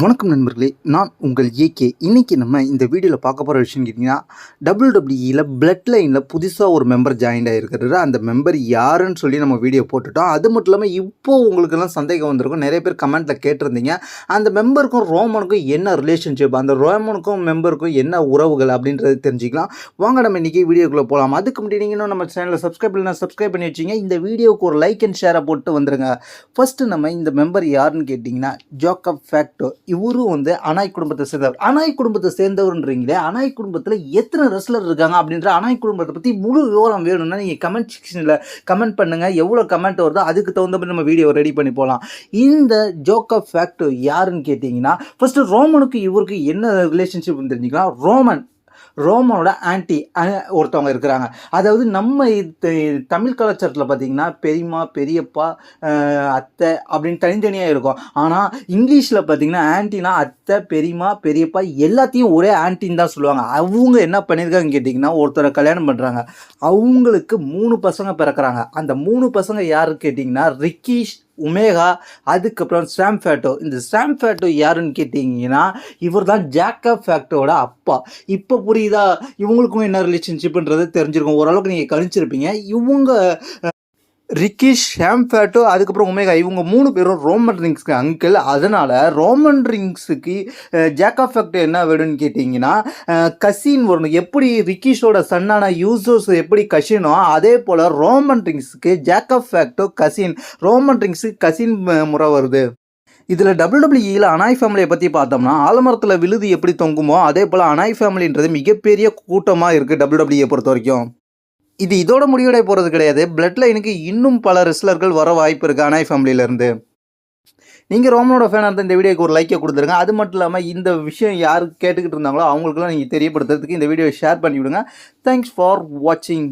வணக்கம் நண்பர்களே நான் உங்கள் ஏகே இன்றைக்கி நம்ம இந்த வீடியோவில் பார்க்க போகிற விஷயம் கேட்டிங்கன்னா டபிள்யூடபிள்யூஇயில் பிளட் லைனில் புதுசாக ஒரு மெம்பர் ஜாயின் ஆகிருக்கிறாரு அந்த மெம்பர் யாருன்னு சொல்லி நம்ம வீடியோ போட்டுட்டோம். அது மட்டும் இல்லாமல் இப்போது உங்களுக்கெல்லாம் சந்தேகம் வந்திருக்கும். நிறைய பேர் கமெண்ட்டில் கேட்டிருந்தீங்க. அந்த மெம்பருக்கும் ரோமனுக்கும் என்ன ரிலேஷன்ஷிப் அந்த ரோமனுக்கும் மெம்பருக்கும் என்ன உறவுகள் அப்படின்றது தெரிஞ்சுக்கலாம். வாங்க நம்ம இன்றைக்கி வீடியோக்குள்ளே போகலாம் அதுக்கு முன்னாடி நீங்கள் இன்னும் நம்ம சேனலில் சப்ஸ்கிரைப் பண்ணலாம் சப்ஸ்கிரைப் பண்ணி வச்சிங்க இந்த வீடியோவுக்கு ஒரு லைக் அண்ட் ஷேரை போட்டு வந்துருங்க. ஃபஸ்ட்டு நம்ம இந்த மெம்பர் யாருன்னு கேட்டிங்கன்னா ஜோக்கப் ஃபேக்டோ இவரும் வந்து அனாய் குடும்பத்தை சேர்ந்தவர். அனாய் குடும்பத்தை சேர்ந்தவர்ன்றீங்களே அனாய் குடும்பத்தில் எத்தனை ரெஸ்லர் இருக்காங்க அப்படின்ற அனாய் குடும்பத்தை பற்றி முழு விவரம் வேணும்னா நீங்கள் கமெண்ட் செக்ஷனில் கமெண்ட் பண்ணுங்கள் எவ்வளோ கமெண்ட் வருதோ அதுக்கு தகுந்த மாதிரி நம்ம வீடியோ ரெடி பண்ணி போகலாம் இந்த ஜோக்கப் ஃபேக்ட் யாருன்னு கேட்டிங்கன்னா ஃபஸ்ட்டு ரோமனுக்கு இவருக்கு என்ன ரிலேஷன்ஷிப் தெரிஞ்சுக்கலாம் ரோமன் ரோமனோட ஆன்டி ஒருத்தவங்க இருக்கிறாங்க. அதாவது நம்ம இது- தமிழ் கலாச்சாரத்தில் பார்த்தீங்கன்னா பெரியம்மா பெரியப்பா அத்தை அப்படின்னு தனித்தனியாக இருக்கும். ஆனால் இங்கிலீஷில் பார்த்திங்கன்னா ஆன்டினா அத்தை பெரியம்மா பெரியப்பா எல்லாத்தையும் ஒரே ஆன்ட்டின்னு தான் சொல்லுவாங்க. அவங்க என்ன பண்ணியிருக்காங்கன்னு கேட்டிங்கன்னா ஒருத்தரை கல்யாணம் பண்ணுறாங்க அவங்களுக்கு மூணு பசங்க பிறக்கிறாங்க. அந்த மூணு பசங்க யாருன்னு கேட்டிங்கன்னா ரிக்கீஷ் உமேகா அதுக்கப்புறம் ஸ்டாம் ஃபேட்டோ. இந்த ஸ்டாம் ஃபேட்டோ யாருன்னு கேட்டிங்கன்னா இவர் தான் ஜாக்கப் ஃபேக்டோட அப்பா. இப்போ புரியுதா? இவங்களுக்கும் என்ன ரிலேஷன்ஷிப்ன்றது தெரிஞ்சிருக்கும். ஓரளவுக்கு நீங்கள் கணிச்சிருப்பீங்க. இவங்க ரிக்கிஷ் ஷாம்ஃபேட்டோ அதுக்கப்புறம் ஒமேகா இவங்க மூணு பேரும் ரோமன் ரிங்ஸ்க்கு அங்கிள் அதனால் ரோமன் ரிங்ஸுக்கு ஜாக்கா ஃபேக்டோ என்ன வேணும்னு கேட்டிங்கன்னா கசின் வரணும் எப்படி ரிக்கிஷோட சன்னான யூசர்ஸ் எப்படி கசினோ அதே போல் ரோமன் ரிங்ஸுக்கு ஜாக்கப் ஃபேக்டோ கசின் ரோமன் ரிங்ஸுக்கு கசின் முறை வருது. இதில் டபிள்யூடபிள்யூஇயில் அனாய் ஃபேமிலியை பற்றி பார்த்தோம்னா ஆலமரத்தில் விழுது எப்படி தொங்குமோ அதே போல் அனாய் ஃபேமிலின்றது மிகப்பெரிய கூட்டமாக இருக்குது டபிள்யூடபிள்யூயை பொறுத்த வரைக்கும். இது இதோட முடிவடைய போகிறது கிடையாது. பிளட் லைனுக்கு இன்னும் பல ரெஸ்லர்கள் வர வாய்ப்பு இருக்குது அனாய் ஃபேமிலியிலேருந்து நீங்கள் ரோமனோட ஃபேனாக இருந்தால் இந்த வீடியோக்கு ஒரு லைக்கை கொடுத்துருங்க. அது மட்டும் இல்லாமல் இந்த விஷயம் யார் கேட்டுக்கிட்டு இருந்தாங்களோ அவங்களுக்குலாம் நீங்கள் தெரியப்படுத்துறதுக்கு இந்த வீடியோவை ஷேர் பண்ணிவிடுங்க. தேங்க்ஸ் ஃபார் வாட்சிங்